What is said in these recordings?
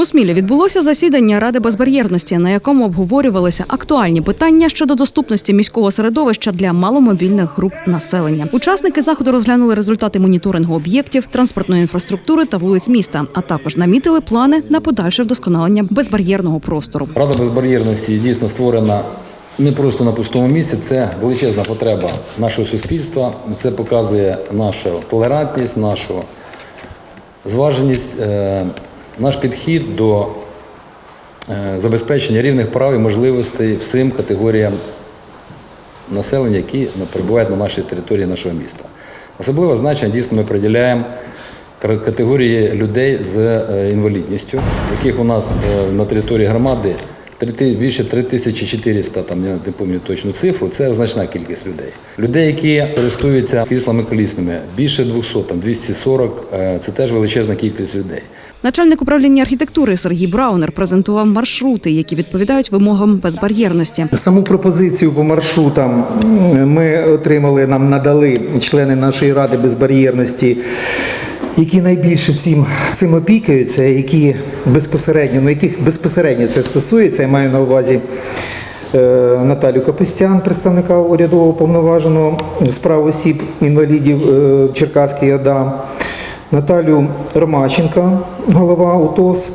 У Смілі відбулося засідання Ради безбар'єрності, на якому обговорювалися актуальні питання щодо доступності міського середовища для маломобільних груп населення. Учасники заходу розглянули результати моніторингу об'єктів, транспортної інфраструктури та вулиць міста, а також намітили плани на подальше вдосконалення безбар'єрного простору. Рада безбар'єрності дійсно створена не просто на пустому місці, це величезна потреба нашого суспільства. Це показує нашу толерантність, нашу зваженість, е, наш підхід до е, забезпечення рівних прав і можливостей всім категоріям населення, які перебувають на нашій території нашого міста. Особливе значення дійсно ми приділяємо категорії людей з е, інвалідністю, яких у нас е, на території громади більше 3400, там я не пам'ятаю точну цифру, це значна кількість людей. Людей, які користуються кріслами колісними, більше 200, там 240, е, це теж величезна кількість людей. Начальник управління архітектури Сергій Браунер презентував маршрути, які відповідають вимогам безбар'єрності. Саму пропозицію по маршрутам ми отримали, нам надали члени нашої ради безбар'єрності, які найбільше цим, цим опікаються, які безпосередньо, ну яких безпосередньо це стосується, я маю на увазі. е, Наталю Капустян, представника урядового повноваженого з прав осіб інвалідів е, Черкаський ОДА, Наталю Ромаченка, голова УТОС,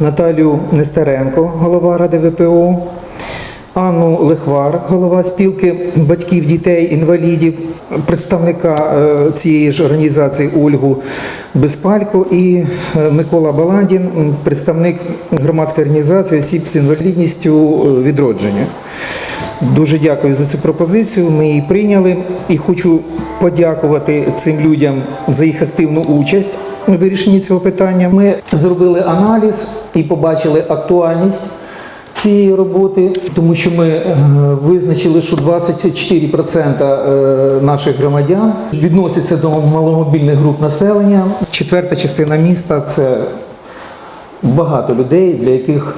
Наталю Нестеренко, голова Ради ВПО, Анну Лихвар, голова спілки батьків дітей інвалідів, представника е, цієї ж організації Ольгу Безпалько і е, Микола Баландін, представник громадської організації осіб з інвалідністю е, відродження. Дуже дякую за цю пропозицію. Ми її прийняли і хочу подякувати цим людям за їх активну участь у вирішенні цього питання. Ми зробили аналіз і побачили актуальність цієї роботи, тому що ми е, визначили, що 24% е, наших громадян відносяться до маломобільних груп населення. Четверта частина міста це багато людей, для яких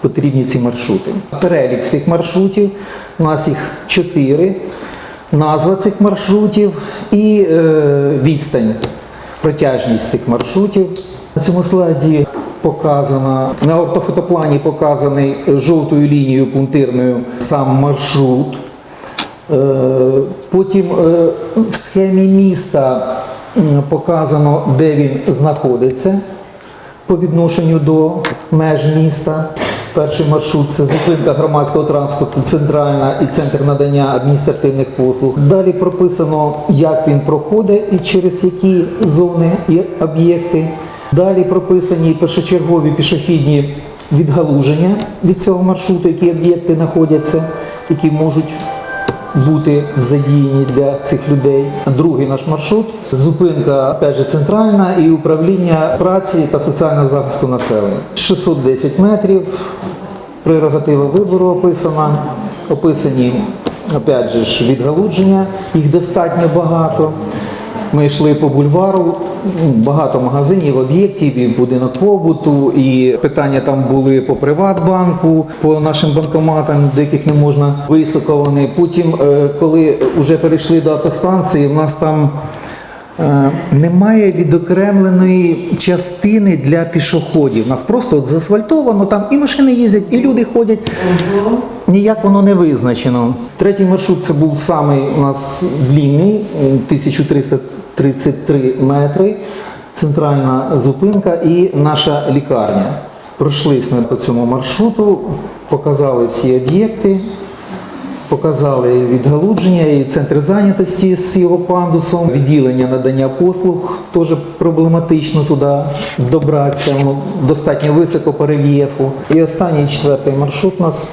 потрібні ці маршрути. Перелік всіх маршрутів, у нас їх чотири, назва цих маршрутів і е, відстань, протяжність цих маршрутів. На цьому слайді показано, на ортофотоплані показаний жовтою лінією пунктирною сам маршрут. Е, Потім е, в схемі міста показано, де він знаходиться по відношенню до меж міста. Перший маршрут це зупинка громадського транспорту, центральна і центр надання адміністративних послуг. Далі прописано, як він проходить і через які зони і об'єкти. Далі прописані першочергові пішохідні відгалуження від цього маршруту, які об'єкти знаходяться, які можуть бути задіяні для цих людей. Другий наш маршрут зупинка опять же, центральна і управління праці та соціального захисту населення. 610 метрів. Прерогатива вибору описана. Описані опять же, відгалудження, їх достатньо багато. Ми йшли по бульвару, багато магазинів, об'єктів, і будинок побуту, і питання там були по Приватбанку, по нашим банкоматам, до яких не можна високо вони. Потім, е, коли вже перейшли до автостанції, у нас там е, немає відокремленої частини для пішоходів. У нас просто от заасфальтовано, там і машини їздять, і люди ходять. Ніяк воно не визначено. Третій маршрут це був самий у нас длінний, 1333 метри, центральна зупинка і наша лікарня. Пройшлись ми по цьому маршруту, показали всі об'єкти, показали відгалудження і центр зайнятості з його пандусом, відділення надання послуг теж проблематично туди добратися, воно достатньо високо по рельєфу. І останній четвертий маршрут у нас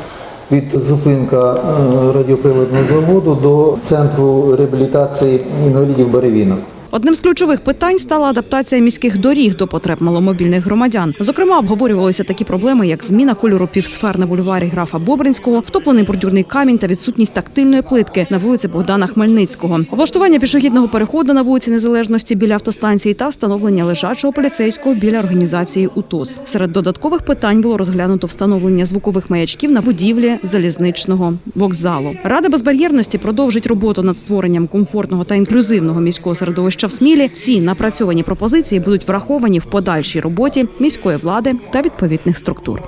від зупинка е, радіоприводного заводу до центру реабілітації інвалідів Беревінок. Одним з ключових питань стала адаптація міських доріг до потреб маломобільних громадян. Зокрема, обговорювалися такі проблеми, як зміна кольору півсфер на бульварі графа Бобринського, втоплений бордюрний камінь та відсутність тактильної плитки на вулиці Богдана Хмельницького, облаштування пішохідного переходу на вулиці Незалежності біля автостанції та встановлення лежачого поліцейського біля організації УТОС. Серед додаткових питань було розглянуто встановлення звукових маячків на будівлі залізничного вокзалу. Рада безбар'єрності продовжить роботу над створенням комфортного та інклюзивного міського середовища в Смілі, всі напрацьовані пропозиції будуть враховані в подальшій роботі міської влади та відповідних структур.